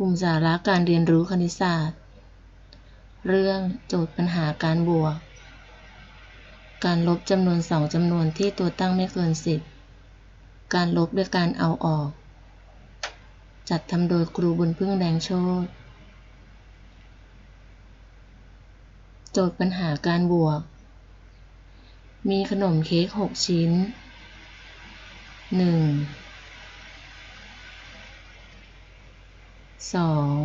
กลุ่มสาระการเรียนรู้คณิตศาสตร์ เรื่องโจทย์ปัญหาการบวก การลบจำนวนสองจำนวนที่ตัวตั้งไม่เกิน 10 การลบด้วยการเอาออก จัดทำโดยครูบุญพึ่งแดงโชตโจทย์ปัญหาการบวก มีขนมเค้ก 6 ชิ้น 1 สอง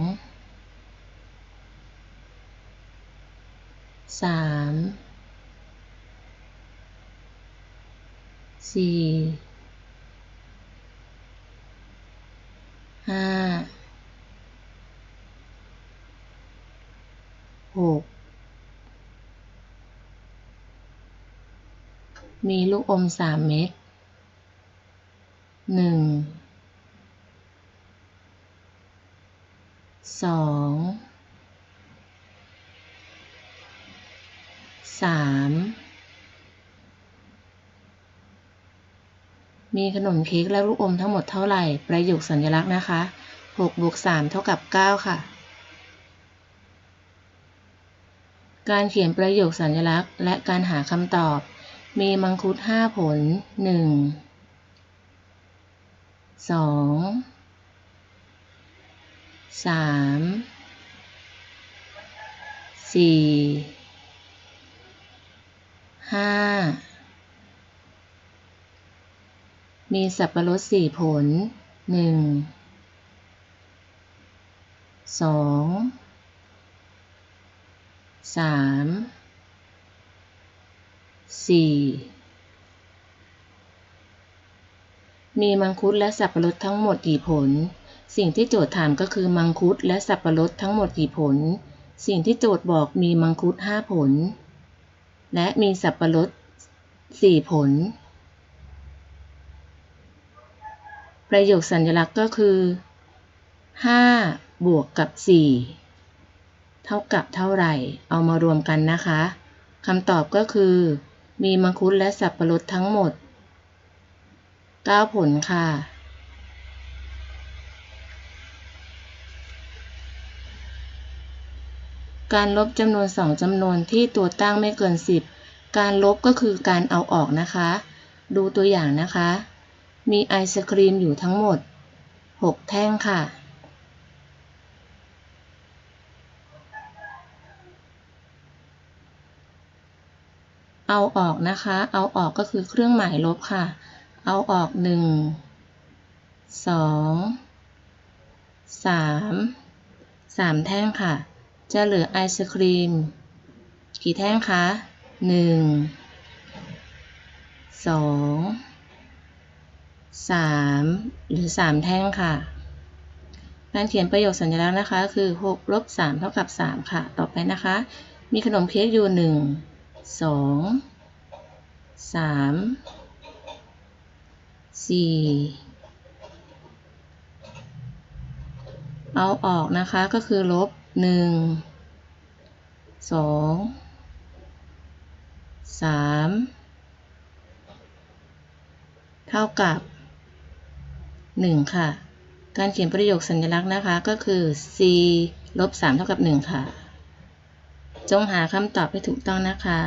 สามสี่ห้าหกมีลูกอมสามเม็ดหนึ่ง สองสามมีขนมเค้กและลูกอมทั้งหมดเท่าไหร่ ประโยคสัญลักษณ์นะคะหกบวกสามเท่ากับเก้าค่ะ การเขียนประโยคสัญลักษณ์ และการหาคำตอบ มีมังคุดห้าผลหนึ่ง สามสี่ห้ามีสับปะรดสี่ผลหนึ่งสองสามสี่มีมังคุดและสับปะรดทั้งหมดกี่ผล สิ่งที่โจทย์ถามก็คือมังคุดและสับปะรดทั้งหมดกี่ผล สิ่งที่โจทย์บอกมีมังคุดห้าผล และมีสับปะรดสี่ผล ประโยคสัญลักษณ์ก็คือห้าบวกกับสี่เท่ากับเท่าไหร่ เอามารวมกันนะคะคำตอบก็คือ มีมังคุดและสับปะรดทั้งหมด 9 ผลค่ะ การลบจำนวน 2จำนวนที่ตัวตั้งไม่เกิน 10 การลบก็คือการเอาออกนะคะ ดูตัวอย่างนะคะ มีไอศครีมอยู่ทั้งหมด 6 แท่งค่ะ เอาออกนะคะ เอาออกก็คือเครื่องหมายลบค่ะ เอาออก 1 2 3 3 แท่งค่ะ จะเหลือไอศครีม กี่แท่งคะ1 2 3หรือ3แท่งค่ะ การเขียนประโยคสัญลักษณ์นะคะ คือ6ลบ3เท่ากับ3ค่ะ ต่อไปนะคะ มีขนมเค้กอยู่1 2 3สี่เอาออกนะคะก็คือลบ หนึ่งสองสามเท่ากับหนึ่งค่ะ การเขียนประโยคสัญลักษณ์นะคะก็คือ c ลบสามเท่ากับหนึ่งค่ะ จงหาคำตอบให้ถูกต้องนะคะ